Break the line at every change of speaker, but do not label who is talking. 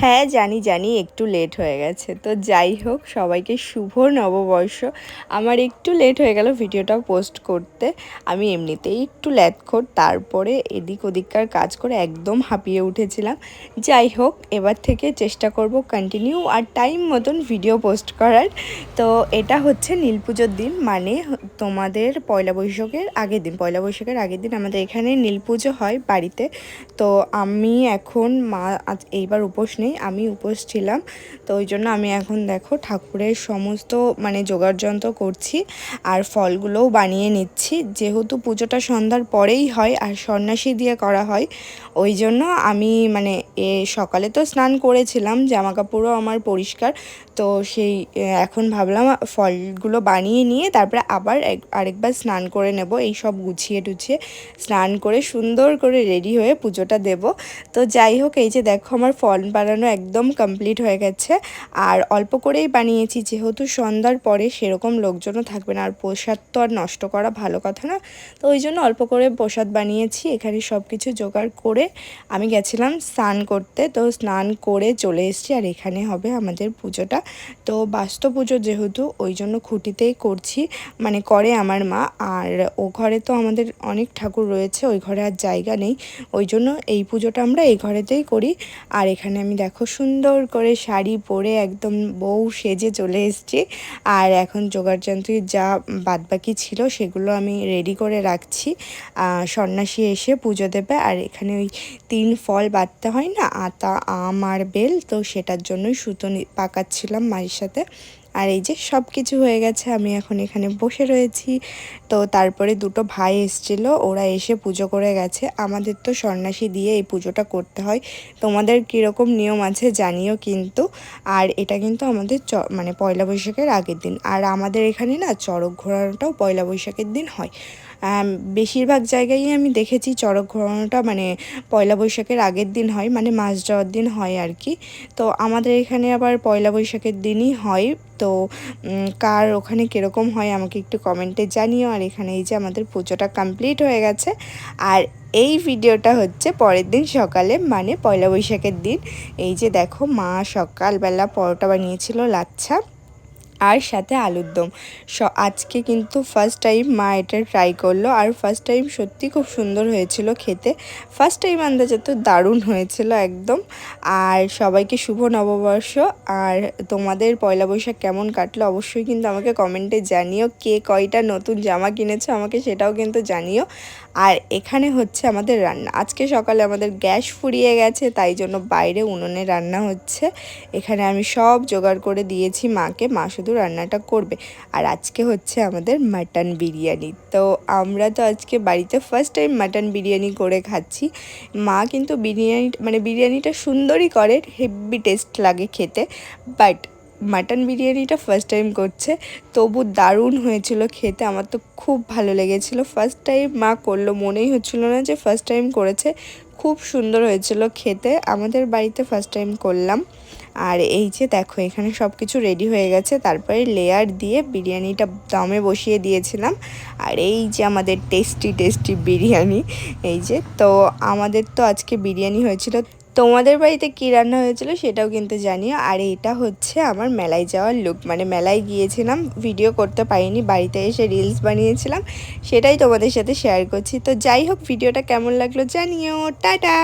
হ্যাঁ জানি জানি, একটু লেট হয়ে গেছে। তো যাই হোক, সবাইকে শুভ নববর্ষ। আমার একটু লেট হয়ে গেল ভিডিওটা পোস্ট করতে। আমি এমনিতেই একটু ল্যাথখোর তারপরে এদিক ওদিককার কাজ করে একদম হাঁপিয়ে উঠেছিলাম। যাই হোক, এবার থেকে চেষ্টা করব কন্টিনিউ আর টাইম মতন ভিডিও পোস্ট করার। তো এটা হচ্ছে নীল পুজোর দিন মানে তোমাদের পয়লা বৈশাখের আগের দিন। পয়লা বৈশাখের আগের দিন আমাদের এখানে নীল পুজো হয় বাড়িতে। তো আমি এখন মা এইবার উপোস নেই। আমি উপোস ছিলাম। তো ওই জন্য আমি এখন দেখো ঠাকুরের সমস্ত মানে যোগাড়যন্ত্র করছি আর ফলগুলোও বানিয়ে নিচ্ছি। যেহেতু পুজোটা সন্ধ্যার পরেই হয় আর সন্ন্যাসী দিয়ে করা হয় ওই জন্য আমি মানে এ সকালে তো স্নান করেছিলাম জামা কাপড়ও আমার পরিষ্কার। তো সেই এখন ভাবলাম ফলগুলো বানিয়ে নিয়ে তারপরে আবার আরেকবার স্নান করে নেব। এই সব গুছিয়ে টুছিয়ে স্নান করে সুন্দর করে রেডি হয়ে পুজোটা দেব। তো যাই হোক, এই যে দেখো আমার ফল বানানো একদম কমপ্লিট হয়ে গেছে। আর অল্প করেই বানিয়েছি, যেহেতু সন্ধ্যার পরে সেরকম লোকজনও থাকবে না। আর প্রসাদ তো আর নষ্ট করা ভালো কথা না। তো ওই জন্য অল্প করে প্রসাদ বানিয়েছি। এখানে সব কিছু জোগাড় করে আমি গেছিলাম স্নান করতে, তো স্নান করে চলে এসেছি আর এখানে হবে আমাদের পুজোটা। তো বাস্তু পুজো যেহেতু ওই জন্য খুঁটিতেই করছি মানে করে আমার মা। আর ও ঘরে তো আমাদের অনেক ঠাকুর রয়েছে, ওই ঘরে আর জায়গা নেই। ওই জন্য এই পুজোটা আমরা এই ঘরেতেই করি। আর এখানে আমি দেখো সুন্দর করে শাড়ি পরে একদম বউ সেজে চলে এসেছি। আর এখন যন্ত্রে যা বাদবাকি ছিল সেগুলো আমি রেডি করে রাখছি। সন্ন্যাসী এসে পুজো দেবে। আর এখানে ওই তিন ফল বাঁধতে হয় না, আতা, আম আর বেল, তো সেটার জন্যই সুতো পাকাচ্ছিলাম মায়ের সাথে। আর এই যে সব কিছু হয়ে গেছে, আমি এখন এখানে বসে রয়েছি। তো তারপরে দুটো ভাই এসছিল, ওরা এসে পুজো করে গেছে। আমাদের তো সন্ন্যাসী দিয়ে এই পুজোটা করতে হয়। তোমাদের কীরকম নিয়ম আছে জানিও কিন্তু। আর এটা কিন্তু আমাদের চ মানে পয়লা বৈশাখের আগের দিন। আর আমাদের এখানে না চড়ক ঘোরানোটাও পয়লা বৈশাখের দিন হয়। বেশিরভাগ জায়গায় আমি দেখেছি চড়ক ঘোরানোটা মানে পয়লা বৈশাখের আগের দিন হয় মানে মাস যাওয়ার দিন হয় আর কি। তো আমাদের এখানে আবার পয়লা বৈশাখের দিনই হয়। তো কার ওখানে কীরকম হয় আমাকে একটু কমেন্টে জানিও। আর এখানে এই যে আমাদের পুজোটা কমপ্লিট হয়ে গেছে। আর এই ভিডিওটা হচ্ছে পরের দিন সকালে মানে পয়লা বৈশাখের দিন। এই যে দেখো মা সকালবেলা পরোটা বানিয়েছিল, লাচ্ছা। আর সাথে আলুর দম। আজকে কিন্তু ফার্স্ট টাইম মা এটা ট্রাই করল আর ফার্স্ট টাইম সত্যি খুব সুন্দর হয়েছিল খেতে। ফার্স্ট টাইম আন্দাজে তো দারুণ হয়েছিল একদম। আর সবাইকে শুভ নববর্ষ। আর তোমাদের পয়লা বৈশাখ কেমন কাটলো অবশ্যই কিন্তু আমাকে কমেন্টে জানিও। কে কয়টা নতুন জামা কিনেছো আমাকে সেটাও কিন্তু জানিও। আর এখানে হচ্ছে আমাদের রান্না। আজকে সকালে আমাদের গ্যাস ফুরিয়ে গেছে, তাই জন্য বাইরে উনুনে রান্না হচ্ছে। এখানে আমি সব জোগাড় করে দিয়েছি, মাকে, মা শুধু রান্নাটা করবে। আর আজকে হচ্ছে আমাদের মাটন বিরিয়ানি। তো আমরা তো আজকে বাড়িতে ফার্স্ট টাইম মাটন বিরিয়ানি করে খাচ্ছি। মা কিন্তু বিরিয়ানি মানে বিরিয়ানিটা সুন্দরই করে হেভি টেস্ট লাগে খেতে। বাট মাটন বিরিয়ানিটা ফার্স্ট টাইম করছে। তবু দারুণ হয়েছিল খেতে, আমার তো খুব ভালো লেগেছিলো। ফার্স্ট টাইম মা করল, মনেই হচ্ছিল না যে ফার্স্ট টাইম করেছে। খুব সুন্দর হয়েছিল খেতে, আমাদের বাড়িতে ফার্স্ট টাইম করলাম। আর এই যে দেখো, এখানে সব কিছু রেডি হয়ে গেছে। তারপরে লেয়ার দিয়ে বিরিয়ানিটা দমে বসিয়ে দিয়েছিলাম। আর এই যে আমাদের টেস্টি টেস্টি বিরিয়ানি, এই যে, তো আমাদের তো আজকে বিরিয়ানি হয়েছিল তোমাদের বাড়িতে কী রান্না হয়েছিল সেটাও কিন্তু জানিও। আর এটা হচ্ছে আমার মেলায় যাওয়ার লুক মানে মেলায় গিয়েছিলাম ভিডিও করতে পারিনি, বাড়িতে এসে রিলস বানিয়েছিলাম, সেটাই তোমাদের সাথে শেয়ার করছি। তো যাই হোক ভিডিওটা কেমন লাগল জানিও। টাটা!